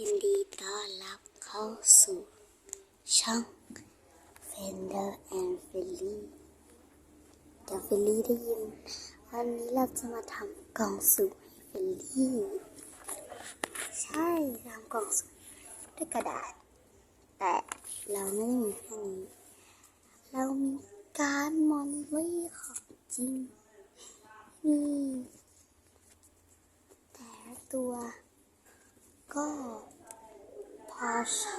ยินดีต้อนรับเข้าสู่ช่อง Fender and Philly เดี๋ยว Philly ได้ยิน วันนี้เราจะมาทำกล่องสุ่มให้ Philly ใช่ทำกล่องสุ่มด้วยกระดาษ แต่เราไม่ได้มีแค่นี้ เรามีการดมอนลี่ของจริงนี่แต่ละตัว ก็พอใช้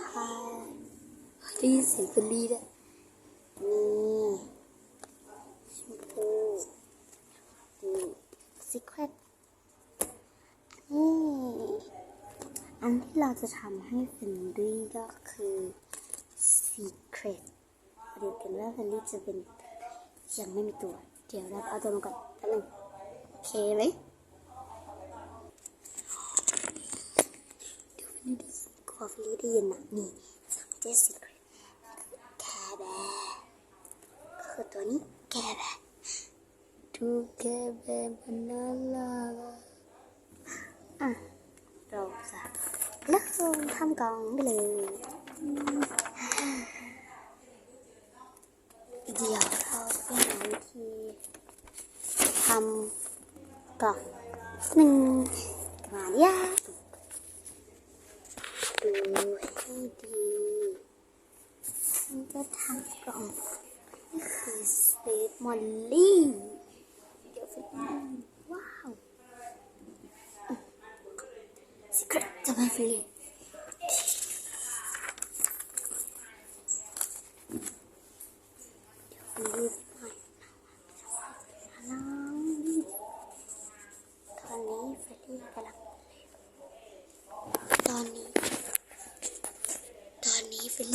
ได้ยินเสียงเป็นลีด้วยนี่ชมพูนี่ซิคเวตนี่อันที่เราจะทำให้เฟนดี้ก็คือซีเครตเดี๋ยวกันว่าเฟนดี้จะเป็นยังไม่มีตัว เดี๋ยวเราเอาตัวมาก่อนแป๊บนึงโอเคไหม ที่ได้ยินกว่าฟลีได้ยินนะนี่สังเจสิกแคแบก็คือตัวนี้แคแบดูแคแบมันน่ารักอะเราจะเลิกลงทำกองไปเลยเดี๋ยวเราไปหาวิธีทำกล่องหนึ่งมาเนี่ย ดูให้ดี มันจะทำกล่องนี่คือสเปซมอลลี่เดี๋ยวไปดูว้าวสครตจะไม่ฟรีเดี๋ยวไปดูหน่อยน้องตอนนี้เฟรดี้กำลังเล่นตอนนี้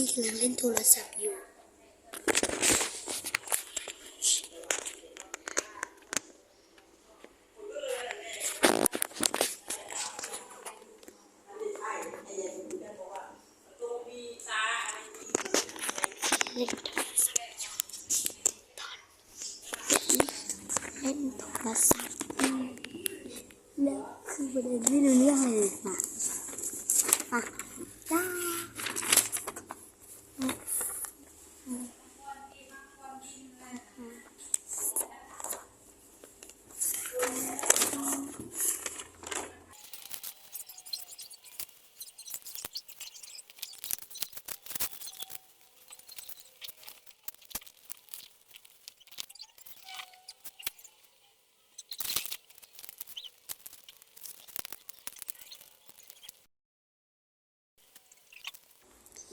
นี่กำลังเล่นโทรศัพท์อยู่ เล่นโทรศัพท์อยู่ตอนนี้เล่นโทรศัพท์อยู่แล้วคือประเด็นไม่รู้เรื่องอะไรเลยมาอะจ้า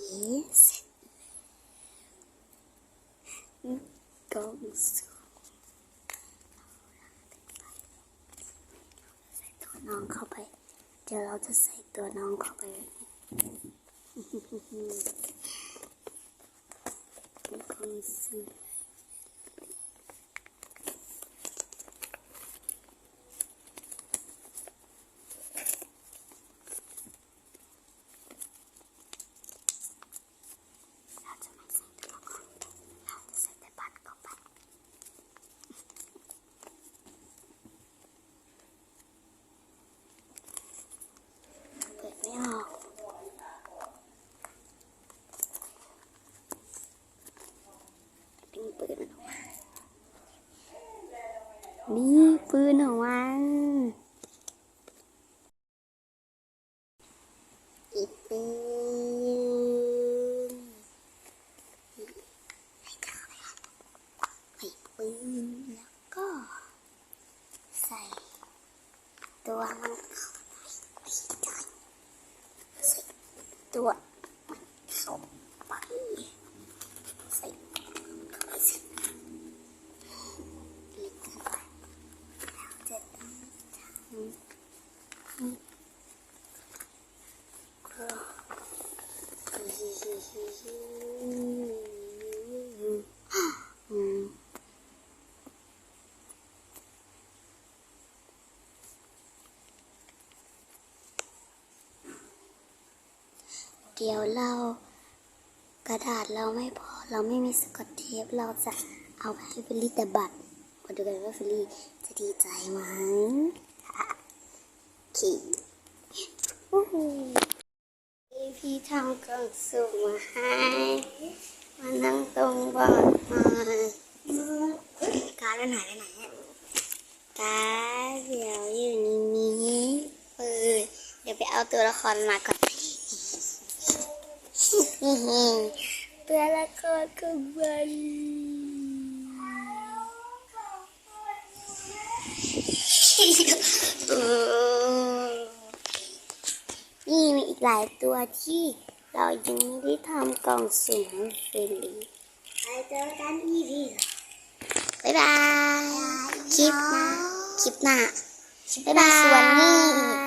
Yes กล่องสุ่มใส่ตัวน้องเข้าไป เดี๋ยวเราจะใส่ตัวน้องเข้าไปกองสุ่มเราจะไม่ใส่ตัวละครเราจะใส่แต่บัตรเข้าไป เปิดไม่ออกดึงปืนมันออกมา นี่ปืนของมันอีกปืนให้เข้าไปค่ะใส่ปืนแล้วก็ ใส่ ตัวมันเข้าไปใส่ตัวมันเข้าไปใส่เข้าไปสิเล็กเกินไปเราจะต้องทำให้กรอบอืม เดี๋ยวเรากระดาษเราไม่พอเราไม่มีสกอตเทปเราจะเอาไปให้ฟิลลี่แต่บัตรมาดูกันว่าฟิลลี่จะดีใจไหมโอเค Woohoo. ที่ทำกล่องสุ่มมาให้มานั่งตรงบอร์ดมาการ์ดมันหายไปไหนอะการ์ดเดี๋ยวอยู่ในนี้เปิดเดี๋ยวไปเอาตัวละครมาก่อนตัวละครของมันเออ หลายตัวที่เรายังไม่ได้ทำกล่องสุ่มให้เฟรนลี่ไปเจอกันอีพีบ๊ายบาย คลิปหน้า คลิปหน้าบ๊ายบาย